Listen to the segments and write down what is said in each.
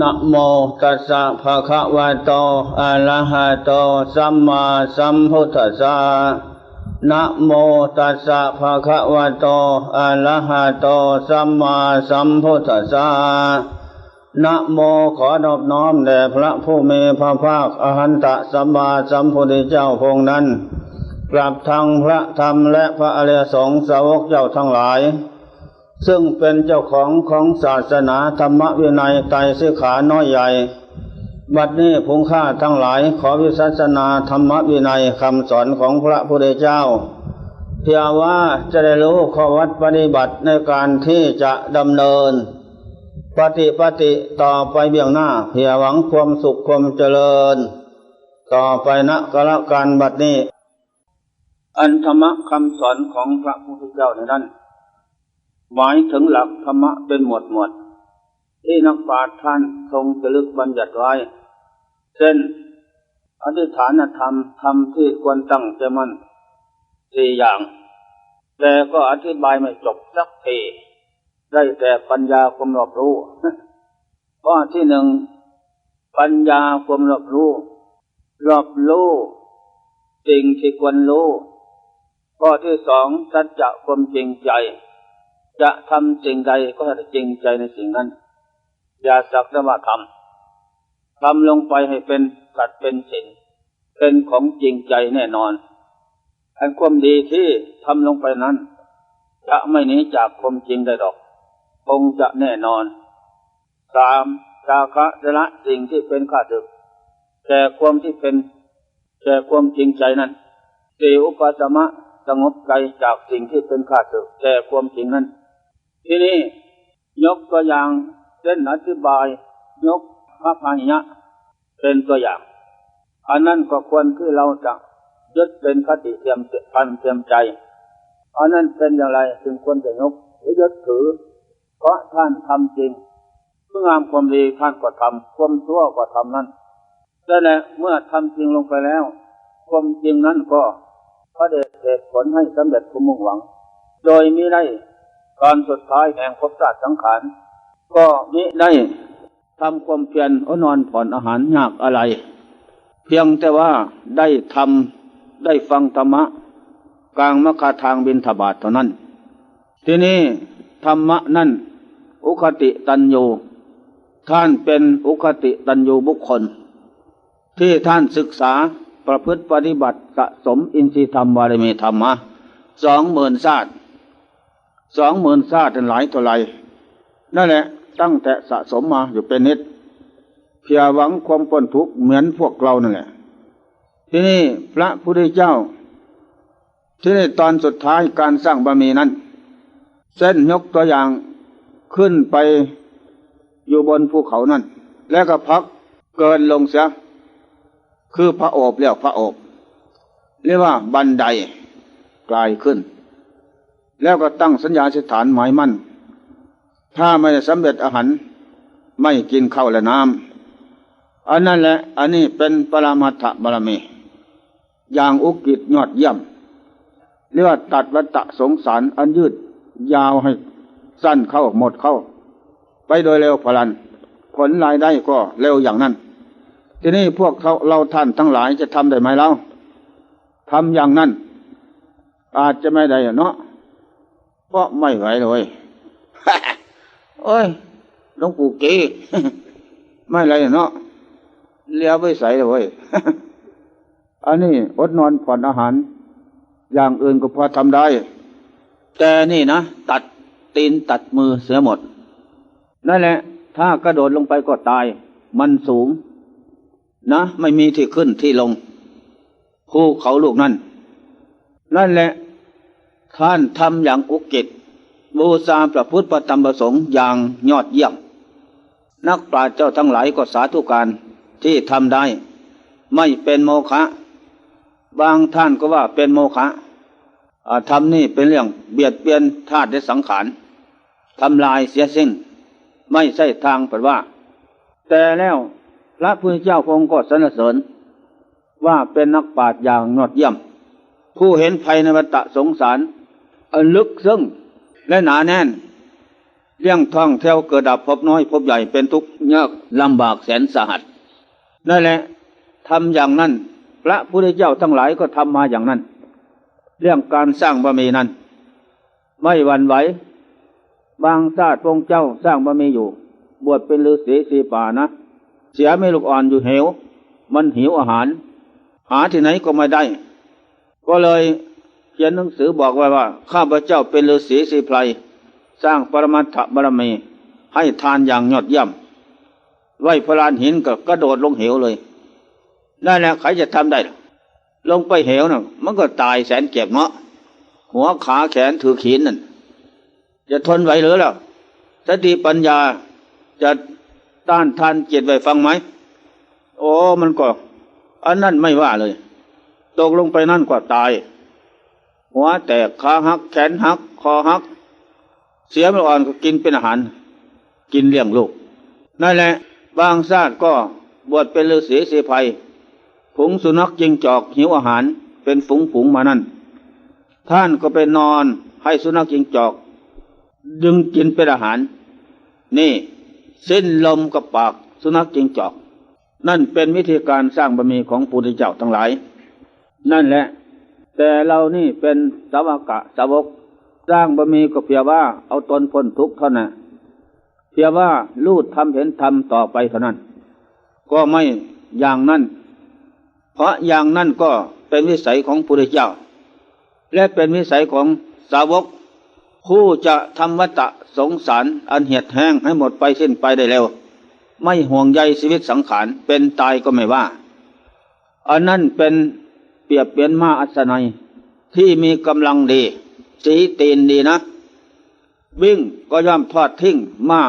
นะโมตัสสะภะคะวะโต อะระหะโต สัมมาสัมพุทธัสสะนะโมตัสสะภะคะวะโต อะระหะโต สัมมาสัมพุทธัสสะนะโมขอนอบน้อมแด่พระผู้มีพระภาคอหันตสัมมาสัมพุทธเจ้าพงนั้นกราบทางพระธรรมและพระอริยสงฆ์สาวกเจ้าทั้งหลาย ซึ่งเป็นเจ้าของของศาสนาธรรมวินัยไตรสิขาน้อยใหญ่ บัดนี้พงค่าทั้งหลายขอวิสัสนาธรรมวินัยคำสอนของพระพุทธเจ้า เพื่อว่าจะได้รู้ข้อวัดปฏิบัติในการที่จะดำเนิน ปฏิปฏิต่อไปเบื้องหน้าเพื่อหวังความสุขความเจริญ ต่อไปนะกละการบัดนี้ อันธรรมคำสอนของพระพุทธเจ้าในนั้น หมายถึงหลักธรรมะเป็นหมวดหมวด ที่นักปราชญ์ท่านทรงจะลึกบัญญัติไว้ เช่น อธิษฐานธรรมธรรมที่ควรตั้งใจมั่นสี่อย่าง แต่ก็อธิบายไม่จบสักทีได้แต่ปัญญาความรอบรู้ข้อที่หนึ่งปัญญาความรอบรู้ รอบรู้สิ่งที่ควรรู้ข้อที่สองสัจจะความจริงใจ จะทำสิ่งใดก็ให้จริงใจในสิ่งนั้น อย่าสักแต่ว่าทำทำลงไปให้เป็นสัตว์เป็นสินเป็นของจริงใจแน่นอนอันความดีที่ทำลงไปนั้น จะไม่หนีจากความจริงได้ดอก คงจะแน่นอนสามจาคะจะละสิ่งที่เป็นข้าศึกแต่ความที่เป็นแต่ความจริงใจนั้นสี่อุปสมะสงบใจจากสิ่งที่เป็นข้าศึกแต่ความจริงนั้น ที่นี่ยกตัวอย่างเช่นอธิบาย ยกพระพาหิยะเป็นตัวอย่าง อันนั้นก็ควรที่เราจะยึดเป็นคติเทียมพันเทียมใจอันนั้นเป็นอย่างไรถึงควรจะยกหรือยึดถือ เพราะท่านทำจริงเมื่องามความดีท่านก็ทำความชั่วก็ทำนั้นแต่แหละเมื่อทำจริงลงไปแล้ว ความจริงนั้นก็พระเดชเหตุผลให้สำเร็จความมุ่งหวัง โดยมิได้ ตอนสุดท้ายแห่งภพชาติสังขาร ก็มิได้ทำความเพียรอนอนผ่อนอาหารยากอะไร เพียงแต่ว่าได้ทำได้ฟังธรรมะ กลางมรคาทางบินทบาทเท่านั้น ทีนี้ธรรมะนั่น อุคติตันยูท่านเป็นอุคติตันยบุคคล ที่ท่านศึกษาประพฤติปฏิบัติสะสมอินทรีธรรมบารมีธรรมะสองหมื่นชาติ สองหมื่นชาติหลายตัวไรนั่นแหละ ตั้งแต่สะสมมาอยู่เป็นนิด เพียหวังความพ้นทุกข์เหมือนพวกเรานั่นแหละ ที่นี่พระพุทธเจ้า ที่นี่ตอนสุดท้ายการสร้างบารมีนั้น เส้นยกตัวอย่างขึ้นไปอยู่บนภูเขานั่น แล้วก็พักเกินลงเสีย คือพระโอบเรียกพระโอบเรียกว่าบันไดกลายขึ้น แล้วก็ตั้งสัญญาสถานหมายมั่น ถ้าไม่สำเร็จอาหารไม่กินข้าวและน้ำอันนั้นแหละอันนี้เป็นปรามัตถบารมี อย่างอุกิจยอดเยี่ยมเรียกว่าตัดวัตะสงสารอันยืดยาวให้สั้นเข้าหมดเข้า ไปโดยเร็วพลัน ผลรายได้ก็เร็วอย่างนั้น ทีนี้พวกเขาเราท่านทั้งหลายจะทำได้ไหมเราทำอย่างนั้น อาจจะไม่ได้เนาะ เพราะไม่ไหวเลยโอ้ยหลวงปู่เก๋ไม่ไรเนาะเลี้ยวไปใส่เลยอันนี้อดนอนผ่อนอาหาร อย่างอื่นก็พอทำได้ แต่นี่นะ ตัดตีนตัดมือเสียหมด นั่นแหละ ถ้ากระโดดลงไปก็ตาย มันสูง นะ ไม่มีที่ขึ้นที่ลงภูเขาลูกนั่น นั่นแหละ ท่านทำอย่างอุกิจบูชาพระพุทธประธรรมประสงค์อย่างยอดเยี่ยม นักปราชญ์เจ้าทั้งหลายก็สาธุการที่ทำได้ ไม่เป็นโมฆะบางท่านก็ว่าเป็นโมฆะทำนี่เป็นเรื่องเบียดเบียนธาตุและสังขารทำลายเสียสิ้น ไม่ใช่ทางปฏิว่า แต่แล้วพระพุทธเจ้าพงก็สรรเสริญ ว่าเป็นนักปราชญ์อย่างยอดเยี่ยม ผู้เห็นภัยในวัฏสงสาร ลึกซึ้งและหนาแน่นเลี้ยงท่องเที่ยวเกิดดับพบน้อยพบใหญ่เป็นทุกข์ยากลำบากแสนสาหัสนั่นแหละทำอย่างนั้น พระพุทธเจ้าทั้งหลายก็ทำมาอย่างนั้น เรื่องการสร้างบารมีนั้น ไม่หวั่นไหวบางชาติพระเจ้าสร้างบารมีอยู่ บวชเป็นฤาษีสีป่านะ เสียไม่ลูกอ่อนอยู่เหว มันหิวอาหาร หาที่ไหนก็ไม่ได้ ก็เลย เขียนหนังสือบอกไว้ว่า ข้าพเจ้าเป็นฤาษีสีไพรสร้างปรมัตถบารมี ให้ทานอย่างยอดเยี่ยมไหวพลานหินก็กระโดดลงเหวเลยได้แล้วใครจะทำได้ ลงไปเหวน่ะ มันก็ตายแสนเก็บเนาะหัวขาแขนถือขีนนั่นจะทนไหวหรือล่ะสติปัญญาจะต้านทานเกียรติไว้ฟังไหมโอ้มันก็ อันนั้นไม่ว่าเลย ตกลงไปนั่นก็ตาย หัวแตกขาหัก แขนหัก คอหัก เสียมันอ่อนก็กินเป็นอาหาร กินเลี้ยงลูก นั่นแหละ บางชาติก็บวชเป็นฤาษีเสภัยผงสุนัขจิงจอกหิวอาหาร เป็นฝูงฝูงมานั่น ท่านก็ไปนอนให้สุนัขจิงจอก ดึงกินเป็นอาหาร นี่สิ้นลมกับปากสุนัขจิงจอก นั่นเป็นวิธีการสร้างบารมีของปุถุเจ้าทั้งหลาย นั่นแหละ แต่เรานี่เป็นสาวกะสาวก สร้างบารมีก็เพียงว่า เอาตนพ้นทุกข์เท่านั้นเพียงว่าลูดทำเห็นทำต่อไปเท่านั้น ก็ไม่อย่างนั้น เพราะอย่างนั้นก็เป็นวิสัยของปุถุเจ้า และเป็นวิสัยของสาวก ผู้จะทำวัตะสงสารอันเหียดแห้งให้หมดไปสิ้นไปได้เร็ว ไม่ห่วงใยชีวิตสังขารเป็นตายก็ไม่ว่า อันนั้นเป็น รียบเปลี่ยนมาอัศนัย ที่มีกำลังดี สีตีนดีนะ วิ่งก็ย่อมทอดทิ้งมา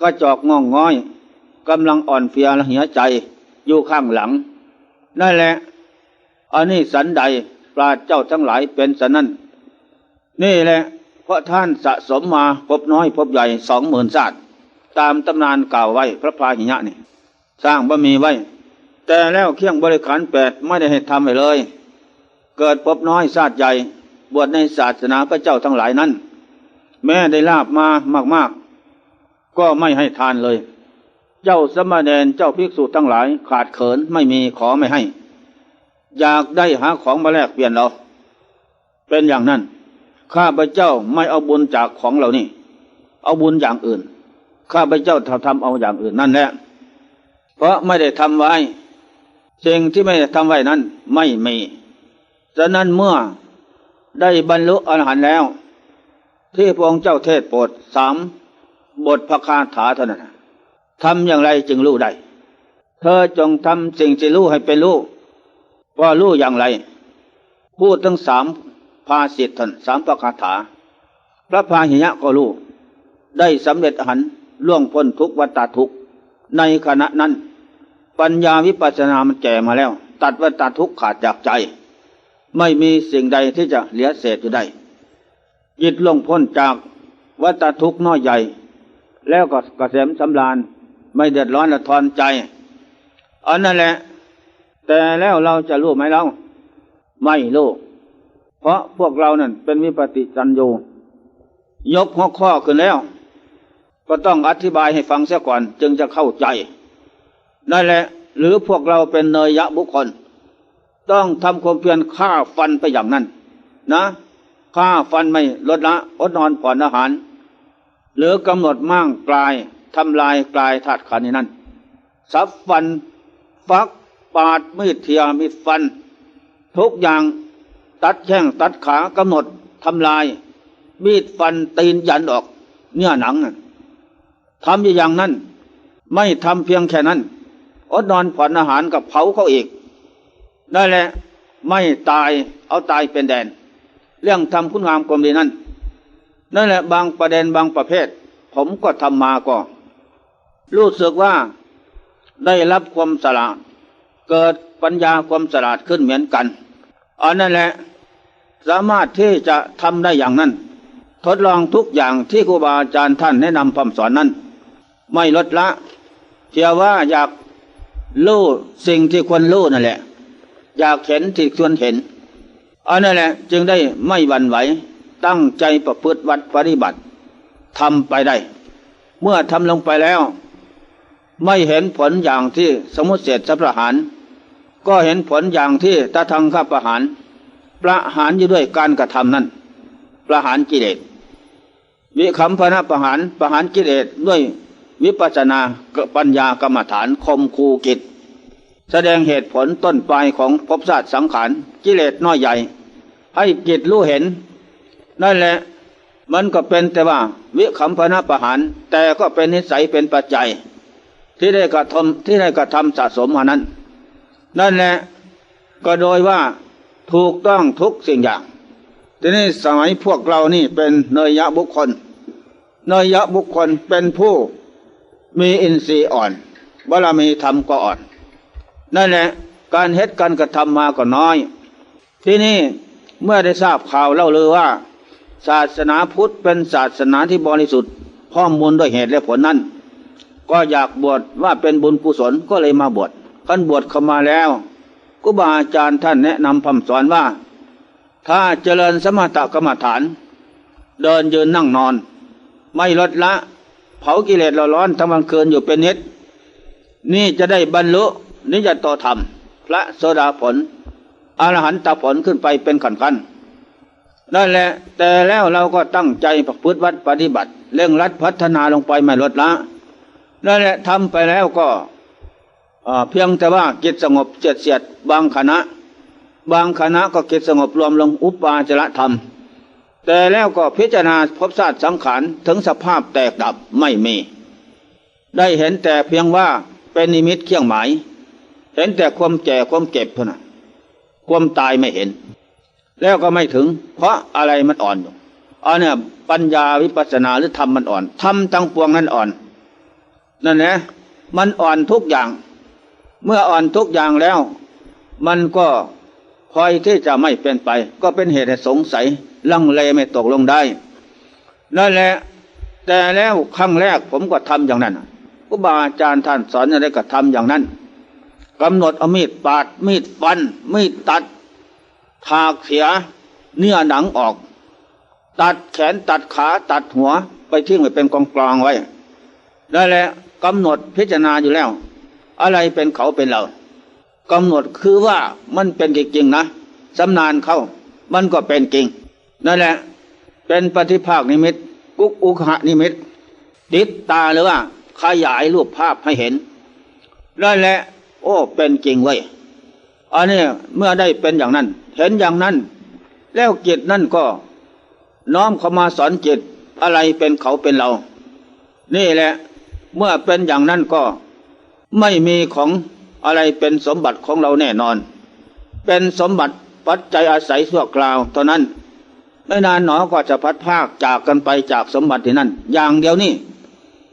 ก็จอกงองง้อยกำลังอ่อนเพลียและเหียใจอยู่ข้างหลัง นั่นแหละอันนี้สันใดปราเจ้าทั้งหลายเป็นสันนั้น นี่แหละ เพราะท่านสะสมมาพบน้อยพบใหญ่สองหมื่นศาสตร์ตามตำนานกล่าวไว้พระพาหิยะนี่ สร้างบะมีไว้ แต่แล้วเคียงบริขารแปดไม่ได้ให้ทำไปเลย เกิดพบน้อยศาสตร์ใหญ่ บวชในศาสนาพระเจ้าทั้งหลายนั้น แม้ได้ลาบมามากๆ ก็ไม่ให้ทานเลย เจ้าสมณเณรเจ้าภิกษุทั้งหลายขาดเขินไม่มีขอไม่ให้ อยากได้หาของมาแลกเปลี่ยนเรา เป็นอย่างนั้น ข้าพระเจ้าไม่เอาบุญจากของเหล่านี้เอาบุญอย่างอื่น ข้าพระเจ้าทำทำเอาอย่างอื่นนั่นแหละเพราะไม่ได้ทำไว้ สิ่งที่ไม่ทำไว้นั้นไม่มีฉะนั้นเมื่อได้บรรลุอรหันต์แล้ว ที่พระองค์เจ้าเทศโปรดสามบทพระคาถาเท่านั้นทำอย่างไรจึงรู้ได้ เธอจงทำสิ่งที่รู้ให้เป็นรู้ว่ารู้อย่างไร พูดทั้งสามภาสิทธ์ท่านสามประคาถา พระพาหิยะก็รู้ ได้สำเร็จอรหันต์ล่วงพ้นทุกวัฏทุกในขณะนั้น ปัญญาวิปัสสนามันแก่มาแล้ว ตัดวัฏทุกข์ขาดจากใจ ไม่มีสิ่งใดที่จะเหลือเศษอยู่ได้จิตลงพ้นจากวัฏทุกข์น้อยใหญ่ แล้วก็กระเสมสำราญ ไม่เดือดร้อนละทอนใจอันนั่นแหละ แต่แล้วเราจะรู้ไหมเรา ไม่รู้เพราะพวกเรานั่นเป็นวิปติจันโยยกหัวข้อขึ้นแล้ว ก็ต้องอธิบายให้ฟังเสียก่อนจึงจะเข้าใจ นั่นแหละ หรือพวกเราเป็นเนยยะบุคคล ต้องทำความเพียรฆ่าฟันไปอย่างนั้น นะฆ่าฟันไม่ลดละอดนอนผ่อนอาหาร หรือกำหนดมั่งกลายทำลายกลายธาตุขันธ์นั้นสับฟันฟักปาดมีดเทียมีดฟัน ทุกอย่างตัดแข้งตัดขากำหนดทำลาย มีดฟันตีนยันออก เนื้อหนังทำอย่างนั้น ไม่ทำเพียงแค่นั้น อดนอนผ่อนอาหารกับเผาเขาอีกนั่นแหละไม่ตายเอาตายเป็นแดน เรื่องทำคุณงามความดีนั้นนั่นแหละบางประเด็นบางประเภท ผมก็ทำมาก็รู้สึกว่าได้รับความสลาดเกิดปัญญาความสลาดขึ้นเหมือนกันอันนั่นแหละสามารถที่จะทำได้อย่างนั้น ทดลองทุกอย่างที่ครูบาอาจารย์ท่านแนะนำคำสอนนั้น ไม่ลดละเพียงว่าอยาก รู้สิ่งที่ควรรู้นั่นแหละ อยากเห็นที่ควรเห็นอันนั่นแหละ จึงได้ไม่หวั่นไหว ตั้งใจประพฤติวัดปฏิบัติทำไปได้ เมื่อทำลงไปแล้ว ไม่เห็นผลอย่างที่สมุติเศษสัประหาร ก็เห็นผลอย่างที่ตาทางข้าประหาร ประหารอยู่ด้วยการกระทำนั้น ประหารกิเลสวิคัมพนะประหารประหารกิเลสด้วย วิปัสนาปัญญากรรมฐานคมคูกิจ แสดงเหตุผลต้นปลายของภพชาสติสังขารกิเลสน้อยใหญ่ ให้กิจรู้เห็น นั่นแหละมันก็เป็นแต่ว่าวิคัมพนะประหารแต่ก็เป็นนิสัยเป็นปัจจัย ที่ได้กระทำที่ได้กระทำสะสมมานั้น นั่นแหละก็โดยว่าถูกต้องทุกสิ่งอย่าง ทีนี้สมัยพวกเรานี่เป็นเนยยะบุคคล เนยยะบุคคลเป็นผู้ มีอินทรีย์อ่อนบารมีธรรมก็อ่อน นั่นแหละ การเฮ็ดการกระทำมาก็น้อย ที่นี่เมื่อได้ทราบข่าวเล่าเลยว่า ศาสนาพุทธเป็นศาสนาที่บริสุทธิ์ข้อมูลด้วยเหตุและผลนั้น ก็อยากบวชว่าเป็นบุญกุศลก็เลยมาบวชขั้นบวชเข้ามาแล้วครูบาอาจารย์ท่านแนะนำคำสอนว่า ถ้าเจริญสมถกรรมฐาน เดินยืนนั่งนอน ไม่ลดละ เผากิเลสเราร้อนทั้งวันคืนอยู่เป็นนิดนี่จะได้บรรลุนิจโตธรรม พระโสดาผลอรหันตผลขึ้นไปเป็นขันขันนั่นแหละ แต่แล้วเราก็ตั้งใจประพฤติวัดปฏิบัติ เร่งรัดพัฒนาลงไปไม่ลดละนั่นแหละทำไปแล้วก็เพียงแต่ว่าจิตสงบเจียดเสียดบางคณะ บางคณะก็จิตสงบรวมลงอุปาจารธรรม แต่แล้วก็พิจารณาพบศาสตร์สังขารถึงสภาพแตกดับไม่มี ได้เห็นแต่เพียงว่าเป็นนิมิตเครื่องหมาย เห็นแต่ความแก่ความเก็บเท่านั้นความตายไม่เห็น แล้วก็ไม่ถึง เพราะอะไรมันอ่อนอยู่อันนี่ยปัญญาวิปัสสนาหรือธรรมมันอ่อนธรรมตั้งปวงนั้นอ่อน นั่นนะมันอ่อนทุกอย่าง เมื่ออ่อนทุกอย่างแล้ว มันก็คอยที่จะไม่เป็นไป ก็เป็นเหตุให้สงสัย ลังเลไม่ตกลงได้นั่นแหละแต่แล้วครั้งแรกผมก็ทำอย่างนั้นครูบาอาจารย์ท่านสอนอะไรก็ทำอย่างนั้นกำหนดเอามีดปาดมีดฟัน มีดตัดถากเสีย เนื้อหนังออก ตัดแขนตัดขาตัดหัว ไปทิ้งไว้เป็นกองกลางไว้ได้แหละกำหนดพิจารณาอยู่แล้ว อะไรเป็นเขาเป็นเรากำหนดคือว่ามันเป็นจริงๆนะสำนานเขามันก็เป็นจริง นั่นแหละ เป็นปฏิภาคนิมิตกุกอุคหนิมิต ติดตาหรือว่า ขยายรูปภาพให้เห็น นั่นแหละ โอ้ เป็นจริงเว้ยอันนี้เมื่อได้เป็นอย่างนั้น เห็นอย่างนั้น แล้วจิตนั่นก็ น้อมเข้ามาสอนจิตอะไรเป็นเขาเป็นเรา นี่แหละ เมื่อเป็นอย่างนั้นก็ ไม่มีของอะไรเป็นสมบัติของเราแน่นอน เป็นสมบัติปัจจัยอาศัยชั่วคราวเท่านั้น ไม่นานหนอก็จะพัดภาคจากกันไปจากสมบัติที่นั่น อย่างเดียวนี่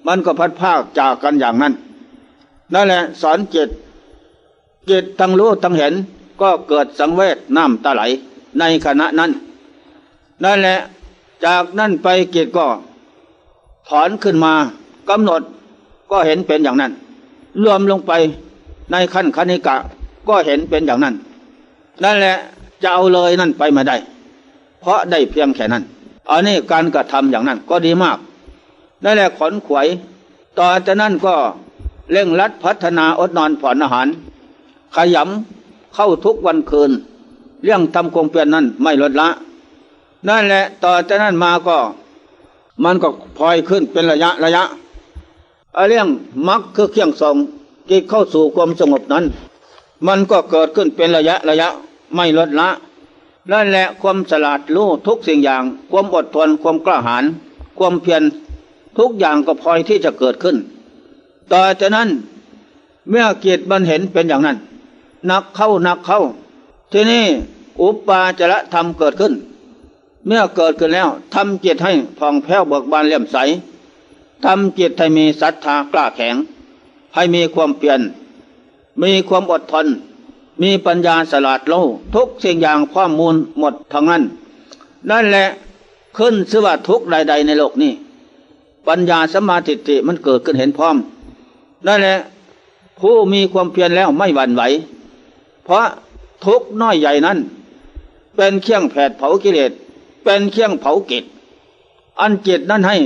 มันก็พัดภาคจากกันอย่างนั้น นั่นแหละสอนจิตจิตทั้งรู้ทั้งเห็นก็เกิดสังเวชน้ำตาไหลในขณะนั้น นั่นแหละจากนั้นไปจิตก็ ถอนขึ้นมากำหนดก็เห็นเป็นอย่างนั้น รวมลงไปในขั้นคณิกะก็เห็นเป็นอย่างนั้น นั่นแหละจะเอาเลยนั่นไปมาได้ เพราะได้เพียงแค่นั้น อันนี้การกระทำอย่างนั้นก็ดีมากนั่นแหละขนขวย ต่อจากนั้นก็เร่งรัดพัฒนาอดนอนผ่อนอาหาร ขยำเข้าทุกวันคืน เรื่องทำคงเปลี่ยนนั้นไม่ลดละ นั่นแหละต่อจากนั้นมาก็ มันก็พลอยขึ้นเป็นระยะระยะเรื่องมักคือเครื่องส่งจิตเข้าสู่ความสงบนั้น มันก็เกิดขึ้นเป็นระยะระยะไม่ลดละ นั่นแหละความฉลาดรู้ทุกสิ่งอย่าง ความอดทนความกล้าหาญความเพียรทุกอย่างก็พลอยที่จะเกิดขึ้น ต่อจากนั้นเมื่อเกียรติมันเห็นเป็นอย่างนั้น นักเข้านักเข้า ที่นี่อุปปาจระธรรมเกิดขึ้น เมื่อเกิดขึ้นแล้วทำจิตให้ผ่องแผ้วเบิกบานเลี่ยมใสทำจิตให้มีศรัทธากล้าแข็ง ให้มีความเปลี่ยนมีความอดทน มีปัญญาสลาดโลทุกสิ่งอย่างข้อมูลหมดทั้งนั้น นั่นแหละขึ้นสว่าทุกใด ๆ ในโลกนี้ปัญญาสมาธิิมันเกิดขึ้นเห็นพร้อม นั่นแหละผู้มีความเพียรแล้วไม่หวั่นไหว เพราะทุกน้อยใหญ่นั้น เป็นเครื่องแผดเผากิเลสเป็นเครื่องเผากิจอันจิตนั้นให้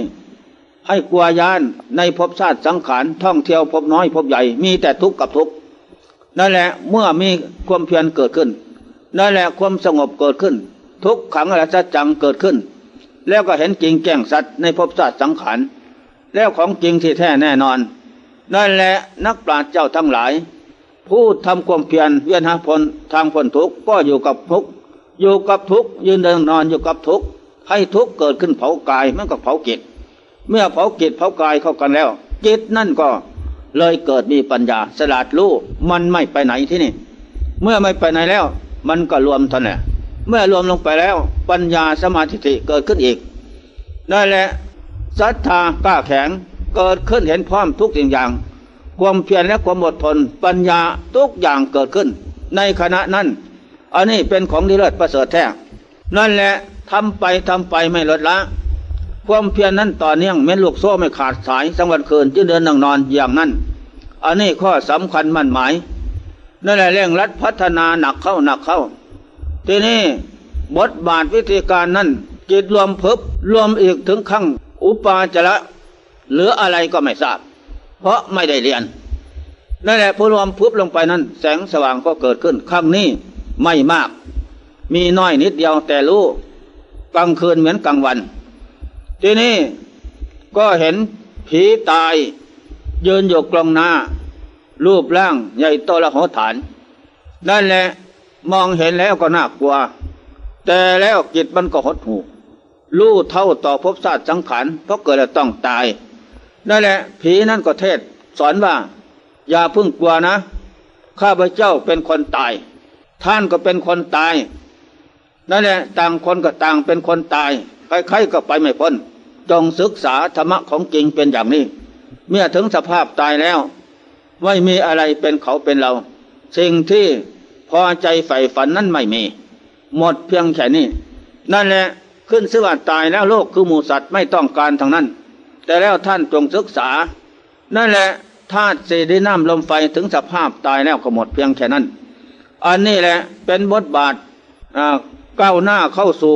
ให้กลัวยานในภพชาติสังขารท่องเที่ยวภพน้อยภพใหญ่มีแต่ทุกข์กับทุกข์ นั่นแหละเมื่อมีความเพียรเกิดขึ้น นั่นแหละความสงบเกิดขึ้น ทุกขังและสัจจังเกิดขึ้น แล้วก็เห็นจริงแก้งสัตว์ในภพชาติสังขารแล้วของจริงที่แท้แน่นอน นั่นแหละนักปราชญ์เจ้าทั้งหลาย ผู้ทำความเพียรเวียนหาผลทางพ้นทุกข์ก็อยู่กับทุกข์อยู่กับทุกข์ยืนเดินนอนอยู่กับทุกข์ให้ทุกข์เกิดขึ้นเผากายมันก็เผาจิตเมื่อเผาจิตเผากายเข้ากันแล้วจิตนั่นก็ เลยเกิดมีปัญญาสลาดรู้มันไม่ไปไหนที่นี่ เมื่อไม่ไปไหนแล้ว มันก็รวมทันแหละเมื่อรวมลงไปแล้ว ปัญญาสมาธิเกิดขึ้นอีกนั่นแหละศรัทธากล้าแข็งเกิดขึ้นเห็นพร้อมทุกสิ่งอย่าง ความเพียรและความอดทนปัญญาทุกอย่างเกิดขึ้น ในขณะนั้น อันนี้เป็นของดีเลิศประเสริฐแท้นั่นแหละทำไปทำไปไม่ลดละ ความเพียรนั้นต่อเนื่องเม็นลูกโซ่ไม่ขาดสายสังวันคืนที่เดินนั่งนอนอย่างนั้น อันนี้ข้อสำคัญมั่นหมายนั่นแหละเร่งรัดพัฒนาหนักเข้าหนักเข้า ทีนี้บทบาทวิธีการนั้นจิตรวมเพิบรวมอีกถึงขั้งอุปาจระหรืออะไรก็ไม่ทราบ เพราะไม่ได้เรียนนั่นแหละพอรวมพุบลงไปนั้น แสงสว่างก็เกิดขึ้นครั้งนี้ไม่มาก มีน้อยนิดเดียวแต่รู้กลางคืนเหมือนกลางวัน ทีนี้ก็เห็นผีตายยืนอยู่กลางหน้า รูปร่างใหญ่โตละหฐาน นั่นแหละมองเห็นแล้วก็น่ากลัว แต่แล้วจิตมันก็หดหูรู้เท่าต่อภพชาติสังขารเพราะเกิดแล้วต้องตาย นั่นแหละ ผีนั่นก็เทศ สอนว่า อย่าพึ่งกลัวนะ ข้าพเจ้าเป็นคนตาย ท่านก็เป็นคนตาย นั่นแหละ ต่างคนก็ต่างเป็นคนตาย ใครๆก็ไปไม่พ้นจงศึกษาธรรมะของจริงเป็นอย่างนี้ เมื่อถึงสภาพตายแล้ว ไม่มีอะไรเป็นเขาเป็นเรา สิ่งที่พอใจใฝ่ฝันนั้นไม่มี หมดเพียงแค่นี้นั่นแหละขึ้นสวัสดตายแล้วโลกคือหมูสัตว์ไม่ต้องการทางนั้น แต่แล้วท่านจงศึกษา นั่นแหละธาตุสีดิน้ำลมไฟถึงสภาพตายแล้วก็หมดเพียงแค่นั้น อันนี้แหละเป็นบทบาทก้าวหน้าเข้าสู่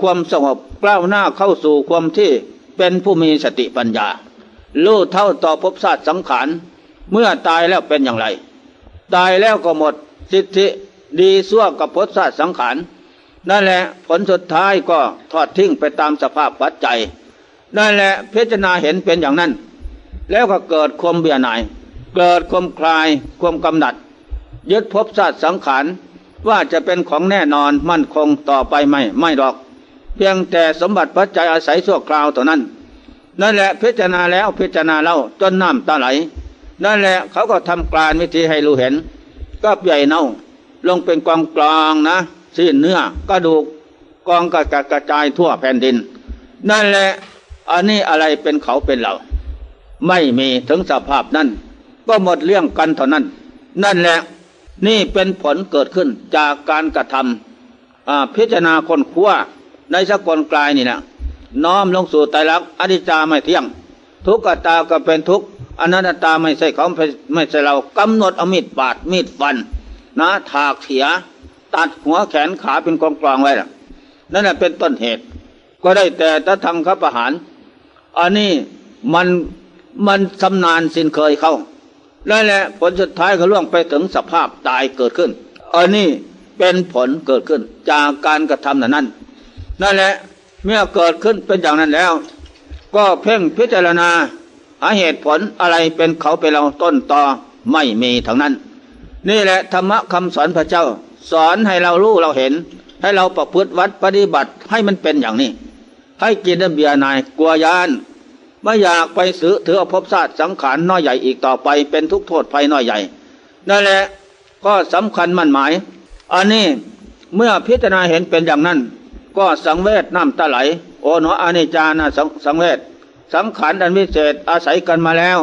ความสงบก้าวหน้าเข้าสู่ความที่เป็นผู้มีสติปัญญารู้เท่าต่อภพชาติสังขารเมื่อตายแล้วเป็นอย่างไร ตายแล้วก็หมดสิทธิดีสั่วกับภพชาติสังขารนั่นแหละผลสุดท้ายก็ทอดทิ้งไปตามสภาพปัจจัยนั่นแหละพิจารณาเห็นเป็นอย่างนั้น แล้วก็เกิดความเบียหน่าย เกิดความคลายความกำหนัด ยึดภพชาติสังขาร ว่าจะเป็นของแน่นอนมั่นคงต่อไปไม่ไม่หรอก เพียงแต่สมบัติปัจจัยอาศัยชั่วคราวเท่านั้น นั่นแหละพิจารณาแล้วพิจารณาเล่าจนน้ำตาไหล นั่นแหละเขาก็ทำกลารวิธีให้รู้เห็น ก็ใหญ่เน่า ลงเป็นกองกลางนะสิ้นเนื้อกระดูกกองกระกระจายทั่วแผ่นดิน นั่นแหละอันนี้อะไรเป็นเขาเป็นเรา ไม่มีถึงสภาพนั้นก็หมดเรื่องกันเท่านั้น นั่นแหละ นี่เป็นผลเกิดขึ้นจากการกระทำพิจารณาคนขั้วในสกลกลายนี่นะน้อมลงสู่ไตรลักษณ์อนิจจาไม่เที่ยง ทุกขตาก็เป็นทุกอนัตตาไม่ใช่เขาไม่ใช่เรากำหนดอมิดบาดมีดฟัน นะถากเถียตัดหัวแขนขาเป็นกองกลางไว้ล่ะนั่นแหละเป็นต้นเหตุ ก็ได้แต่ตะทำขับประหาร อันนี้มันมันชำนาญสินเคยเข้า นั่นแหละผลสุดท้ายก็ล่วงไปถึงสภาพตายเกิดขึ้นอันนี้เป็นผลเกิดขึ้นจากการกระทำนั้น นั่นแหละเมื่อเกิดขึ้นเป็นอย่างนั้นแล้ว ก็เพ่งพิจารณาหาเหตุผลอะไรเป็นเขาเป็นเราต้นตอไม่มีทั้งนั้น นี่แหละธรรมะคำสอนพระเจ้า สอนให้เรารู้เราเห็น ให้เราประพฤติวัดปฏิบัติให้มันเป็นอย่างนี้ ให้กินเบียร์นายกลัวยาน ไม่อยากไปซื้อถือภพศาสตร์สังขารน้อยใหญ่อีกต่อไป เป็นทุกโทษภัยน้อยใหญ่นั่นแหละก็สำคัญมั่นหมาย อันนี้เมื่อพิจารณาเห็นเป็นอย่างนั้น ก็สังเวชน้ำตาไหล โอโนอานิจานะสสังเวชสังขารอันวิเศษอาศัยกันมาแล้ว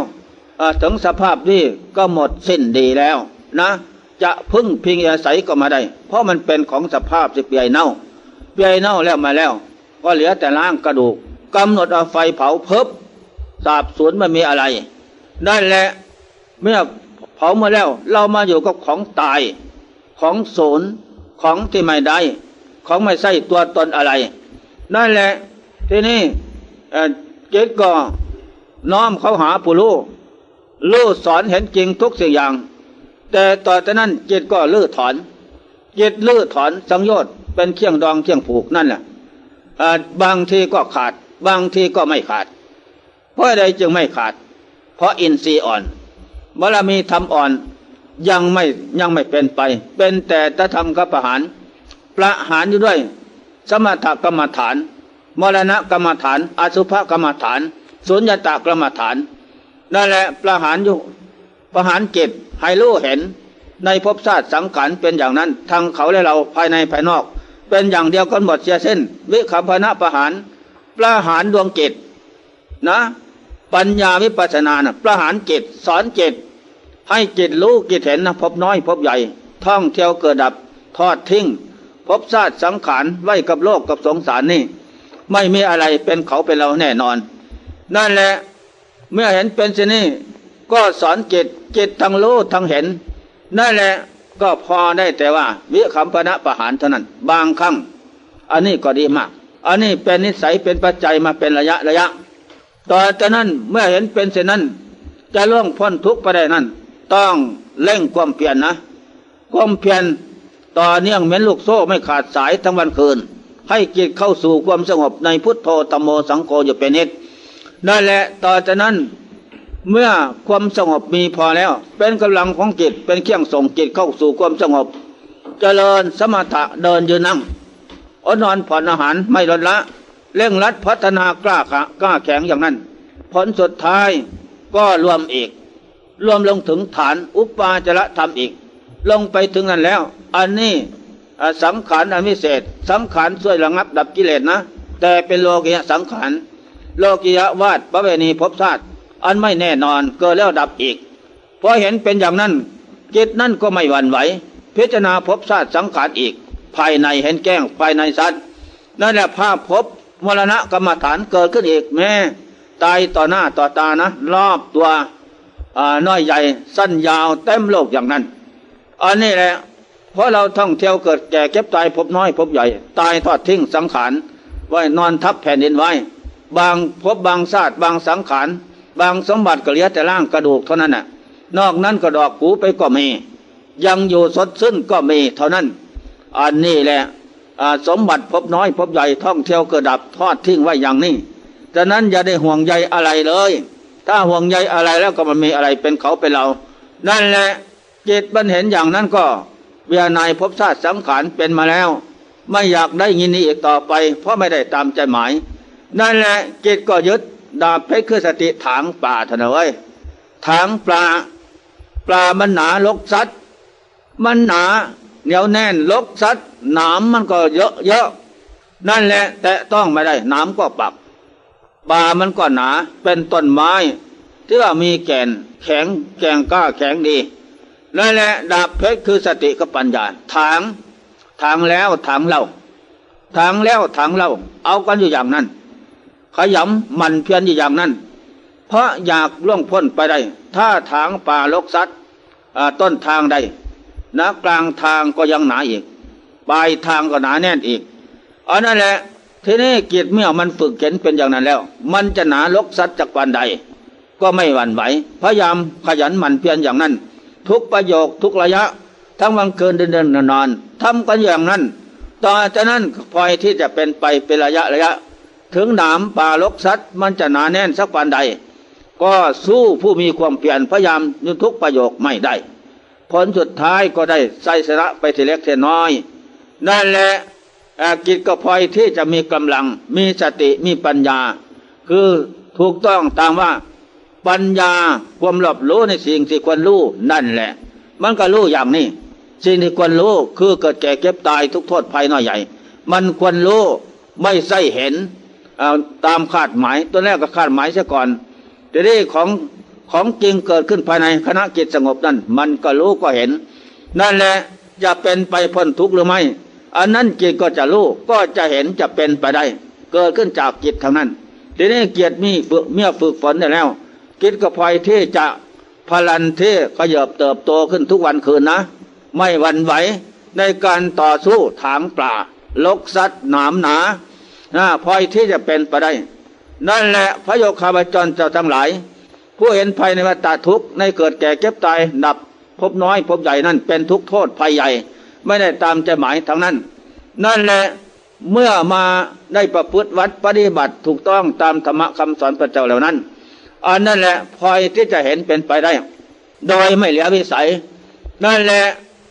ถึงสภาพนี้ก็หมดสิ้นดีแล้วนะจะพึ่งพิงอาศัยก็มาได้ เพราะมันเป็นของสภาพสิเปียเน่าเปียเน่าแล้วมาแล้ว ก็เหลือแต่ล่างกระดูกกำหนดเอาไฟเผาเพิบ สาบสวนไม่มีอะไรได้แหละเมื่อเผามาแล้ว เรามาอยู่กับของตาย ของศูนของที่ไม่ได้ ของไม่ใช่ตัวตนอะไร นั่นแหละ ทีนี้เจตก็น้อมเขาหาผู้รู้รู้สอนเห็นจริงทุกสิ่งอย่าง แต่ต่อจากนั้นเจตก็ลื้อถอนเจตลื้อถอนสังโยชน์เป็นเคียงดองเคียงผูกนั่นแหละบางทีก็ขาด บางทีก็ไม่ขาด เพราะอะไรจึงไม่ขาด เพราะอินทรีย์อ่อนบารมีทำอ่อนยังไม่ยังไม่เป็นไป เป็นแต่ตธรรมกับประหารประหารอยู่ด้วย สมถกรรมฐานมรณะกรรมฐาน อสุภกรรมฐานสุญญตากรรมฐานนั่นแหละประหารอยู่ประหารเก็บให้รู้เห็น ในภพชาติสังขารเป็นอย่างนั้นทางเขาและเราภายในภายนอก เป็นอย่างเดียวกันหมดเสียเส้น วิคัมพนะประหารประหารดวงจิตนะ ปัญญาวิปัสสนานะประหารจิตสอนจิตให้จิตรู้จิตเห็นนะพบน้อยพบใหญ่ ท่องเที่ยวเกิดดับทอดทิ้งพบชาติสังขารไว้กับโลกกับสงสารนี่ ไม่มีอะไรเป็นเขาเป็นเราแน่นอน นั่นแหละเมื่อเห็นเป็นสินี่ก็สอนจิตจิตทั้งรู้ทั้งเห็น นั่นแหละก็พอได้แต่ว่า วิคัมพนะประหารเท่านั้น บางครั้ง อันนี้ก็ดีมาก อันนี้เป็นนิสัยเป็นปัจจัยมาเป็นระยะระยะ ต่อจากนั้นเมื่อเห็นเป็นเช่นนั้น จะล่วงพ้นทุกข์ไปได้นั้น ต้องเร่งความเพียรนนะ ความเพียรต่อเนื่องเหมือนลูกโซ่ไม่ขาดสายทั้งวันคืน ให้จิตเข้าสู่ความสงบในพุทโธตโมสังโฆอยู่เป็นนิดนั่นแหละต่อจากนั้นเมื่อความสงบมีพอแล้ว เป็นกำลังของจิตเป็นเครื่องส่งจิตเข้าสู่ความสงบ เจริญสมถะเดินยืนนั่งอนอนผ่อนอาหารไม่ลดละ เร่งรัดพัฒนากล้ากล้าแข็งอย่างนั้น ผลสุดท้ายก็รวมอีก รวมลงถึงฐานอุปาจระธรรมอีก ลงไปถึงนั้นแล้ว อันนี้สังขารอันพิเศษ สังขารช่วยระงับดับกิเลสนะ แต่เป็นโลกียสังขารโลกียวาดประเวณีภพชาติอันไม่แน่นอนเกิดแล้วดับอีกพอเห็นเป็นอย่างนั้นจิตนั่นก็ไม่หวั่นไหว พิจารณาภพชาติสังขารอีก ภายในเห็นแก้งภายในสัตว์นั่นแหละภาพภพ มรณะกรรมฐานเกิดขึ้นอีกแม่ตายต่อหน้าต่อตานะ รอบตัวน้อยใหญ่สั้นยาวเต็มโลกอย่างนั้น อันนี้แหละ เพราะเราท่องเที่ยวเกิดแก่เก็บตายพบน้อยพบใหญ่ ตายทอดทิ้งสังขารไว้นอนทับแผ่นดินไว้ บางพบบางชาติบางสังขารบางสมบัติก็เหลือแต่ร่างกระดูกเท่านั้นน่ะ นอกนั้นก็ดอกหูไปก็มี ยังอยู่สดซึ้นก็มีเท่านั้น อันนี้แหละ สมบัติพบน้อยพบใหญ่ท่องเที่ยวเกิดดับทอดทิ้งไว้อย่างนี้ฉะนั้นอย่าได้ห่วงใยอะไรเลย ถ้าห่วงใยอะไรแล้วก็มันมีอะไรเป็นเขาเป็นเรา นั่นแหละจิตมันเห็นอย่างนั้นก็เวียนายพบชาติสังขารเป็นมาแล้ว ไม่อยากได้ยินนี้อีกต่อไป เพราะไม่ได้ตามใจหมาย นั่นแหละจิตก็ยึดดาบเพชรคือสติถางป่าเถอะเว้ยถางปลา ปลามันหนาลกซัดมันหนา เหนียวแน่นลกซัดหนามมันก็เยอะเยอะนั่นแหละแต่ต้องไม่ได้หนามก็ปักป่ามันก็หนาเป็นต้นไม้ที่ว่ามีแก่นแข็งแกงกล้าแข็งดีนั่นแหละดาบเพชรคือสติกับปัญญาถางถางแล้วถางเล่าถางแล้วถางเล่าเอากันอยู่อย่างนั้น ขยำมันเพียรอยู่อย่างนั้น เพราะอยากล่วงพ้นไปได้ ถ้าถางป่าลกซัดต้นทางใด นะกลางทางก็ยังหนาอีก ปลายทางก็หนาแน่นอีกอันนั่นแหละทีนี้กิจเมื่อมันฝึกเข็นเป็นอย่างนั้นแล้ว มันจะหนาลกสัตว์จากวันใด ก็ไม่หวั่นไหวพยายามขยันหมั่นเพียรอย่างนั้น ทุกประโยคทุกระยะ ทั้งวันเกินเดินเดินนอนทำกันอย่างนั้นต่อจากนั้นพลอยที่จะเป็นไปเป็นระยะระยะ ถึงหนามป่าลกสัตว์มันจะหนาแน่นสักวันใด ก็สู้ผู้มีความเพียรพยายามยุทุกประโยคไม่ได้ ผลสุดท้ายก็ได้ใส่สระไปทีเล็กทีน้อย นั่นแหละกิจก็พลอยที่จะมีกำลัง มีสติมีปัญญา คือถูกต้องตามว่าปัญญาความรอบรู้ในสิ่งที่ควรรู้นั่นแหละ มันก็รู้อย่างนี้ สิ่งที่ควรรู้คือเกิดแก่เก็บตายทุกโทษภัยน้อยใหญ่ มันควรรู้ไม่ใช่เห็นตามคาดหมายตัวแรกก็คาดหมายซะก่อนแต่นี้ของ ของจริงเกิดขึ้นภายในคณะกิจสงบนั่นมันก็รู้ก็เห็น นั่นแหละจะเป็นไปพ้นทุกข์หรือไม่ อันนั้นจิตก็จะรู้ก็จะเห็นจะเป็นไปได้ เกิดขึ้นจากจิตทางนั้นทีนี้เกียรติมีฝึกเมื่อฝึกฝนได้แล้วจิตก็พลอยที่จะพลันที่ขยบเติบโตขึ้นทุกวันคืนนะ ไม่หวั่นไหวในการต่อสู้ถางป่าลกสัตว์หนามหนานะพลอยที่จะเป็นไปได้ นั่นแหละพระโยคาบจรเจ้าทั้งหลาย ผู้เห็นภัยในวัฏทุกข์ในเกิดแก่เก็บตายดับพบน้อยพบใหญ่นั่นเป็นทุกโทษภัยใหญ่ ไม่ได้ตามใจหมายทั้งนั้น นั่นแหละเมื่อมาได้ประพฤติวัดปฏิบัติถูกต้องตามธรรมคำสอนพระเจ้าเหล่านั้น อันนั่นแหละพลอยที่จะเห็นเป็นไปได้ โดยไม่เหลือวิสัย นั่นแหละ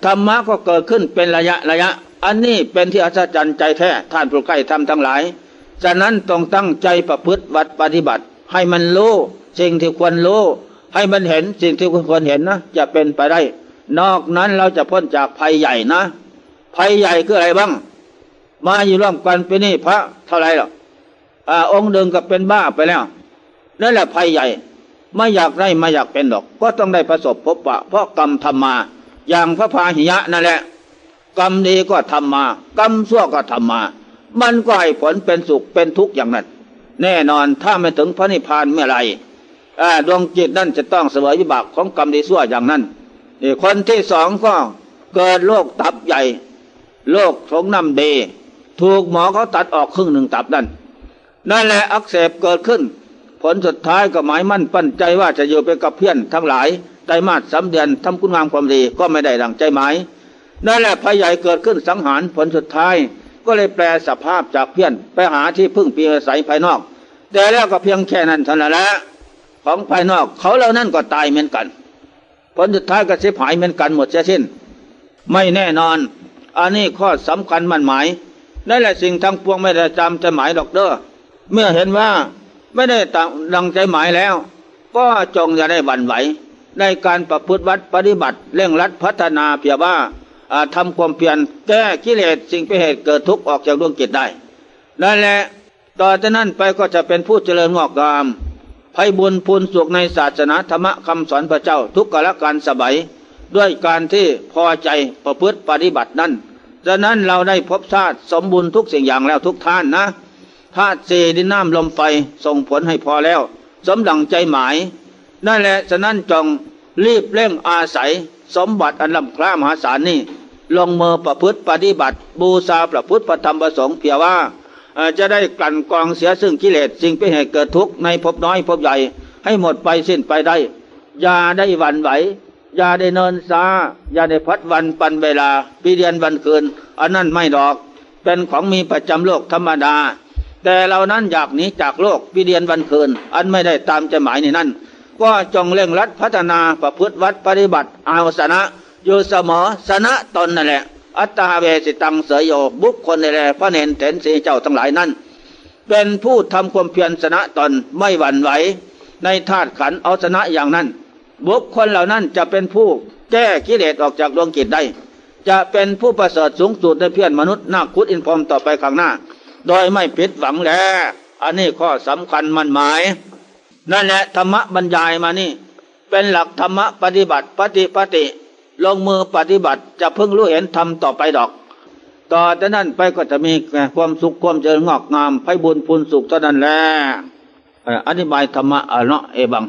ธรรมะก็เกิดขึ้นเป็นระยะระยะ อันนี้เป็นที่อัศจรรย์ใจแท้ท่านผู้ใกล้ทำทั้งหลาย ฉะนั้นต้องตั้งใจประพฤติวัดปฏิบัติให้มันรู้ สิ่งที่ควรรู้ ให้มันเห็นสิ่งที่ควรเห็นนะจะเป็นไปได้ นอกนั้นเราจะพ้นจากภัยใหญ่นะ ภัยใหญ่คืออะไรบ้าง มาอยู่ร่วมกันเป็นนี่พระเท่าไรหรอกอ่าองค์เดิมกับเป็นบ้าไปแล้วนั่นแหละภัยใหญ่ไม่อยากได้ไม่อยากเป็นดอก ก็ต้องได้ประสบพบปะ เพราะกรรมทำมา อย่างพระพาหิยะนั่นแหละ กรรมดีก็ทำมา กรรมชั่วก็ทำมา มันก็ให้ผลเป็นสุขเป็นทุกข์อย่างนั้น แน่นอนถ้าไม่ถึงพระนิพพานเมื่อไหร่ ดวงจิตนั่นจะต้องเสวยวิบากของกรรมดีชั่วอย่างนั้นคนที่สองก็เกิดโรคตับใหญ่โรคถงน้ำดีถูกหมอเขาตัดออกครึ่งหนึ่งตับนั่นนั่นแหละอักเสบเกิดขึ้น ผลสุดท้ายก็หมายมั่นปั้นใจว่าจะอยู่ไปกับเพื่อนทั้งหลายไตรมาสสาเดือนทำคุณงามความดีก็ไม่ได้ดังใจหมายนั่นแหละภัยใหญ่เกิดขึ้นสังหารผลสุดท้าย ก็เลยแปลสภาพจากเพื่อนไปหาที่พึ่งปีอาศัยภายนอก แต่แล้วก็เพียงแค่นั้นเท่านั้นแหละ ของภายนอก เขาเหล่านั้นก็ตายเหมือนกันผลสุดท้ายก็เสียหายเหมือนกันหมดเสียสิ้น ไม่แน่นอน อันนี้ข้อสำคัญมันหมายนั่นแหละสิ่งทั้งปวงไม่ได้จำใจหมายดอกเด้อเมื่อเห็นว่าไม่ได้ตามดังใจหมายแล้ว ก็จงอย่าได้หวั่นไหว ในการประพฤติวัดปฏิบัติเร่งรัดพัฒนาเพียว่าอ่าทำความเพียรแก้กิเลสสิ่งเป็นเหตุเกิดทุกข์ออกจากดวงจิตได้นั่นแหละต่อจากนั้นไปก็จะเป็นผู้เจริญงอกงาม ไพบุญพูนสุขในศาสนาธรรมคำสอนพระเจ้าทุกกาลการสบายด้วยการที่พอใจประพฤติปฏิบัตินั้นดังนั้นเราได้พบชาติสมบูรณ์ทุกสิ่งอย่างแล้วทุกท่านนะธาตุสี่ดินน้ำลมไฟส่งผลให้พอแล้ว สมดังใจหมาย นั่นแหละฉะนั้นจงรีบเร่งอาศัย สมบัติอันล้ำค่ามหาศาลนี่ลงมือประพฤติปฏิบัติ บูชาประพฤติประธรรมประสงค์เพียว่า จะได้กลั่นกองเสียซึ่งกิเลสสิ่งเป็นเหตุเกิดทุกข์ในภพน้อยภพใหญ่ให้หมดไปสิ้นไปได้ อย่าได้หวั่นไหว อย่าได้เนินซาอย่าได้พัดวันปันเวลา ปีเดือนวันคืน อันนั้นไม่ดอก เป็นของมีประจำโลกธรรมดา แต่เรานั้นอยากหนีจากโลกปีเดือนวันคืน อันไม่ได้ตามใจหมายในนั้น ก็จงเร่งรัดพัฒนาประพฤติวัดปฏิบัติเอาสนะอยู่เสมอสนะตนนั่นแหละ อัตตาเวสิตังเสยโยบุคคลในแลพระเนนเถนสีเจ้าทั้งหลายนั้น เป็นผู้ทำความเพียรชนะตนไม่หวั่นไหวในธาตุขันเอาชนะอย่างนั้น บุคคลเหล่านั้นจะเป็นผู้แก้กิเลสออกจากดวงจิตได้ จะเป็นผู้ประเสริฐสูงสุดในเพื่อนมนุษย์นาคุดอินพรมต่อไปข้างหน้า โดยไม่ผิดหวังแล้วอันนี้ข้อสำคัญมันหมาย นั่นแหละธรรมบรรยายมานี่ เป็นหลักธรรมปฏิบัติปฏิปฏิ ลงมือปฏิบัติจะเพิ่งรู้เห็นทำต่อไปดอก ต่อจากนั้นไปก็จะมีความสุขความเจริญงอกงามไพบุญพูนสุขเท่านั้นแหละอธิบายธรรมะอะเนาะเอบัง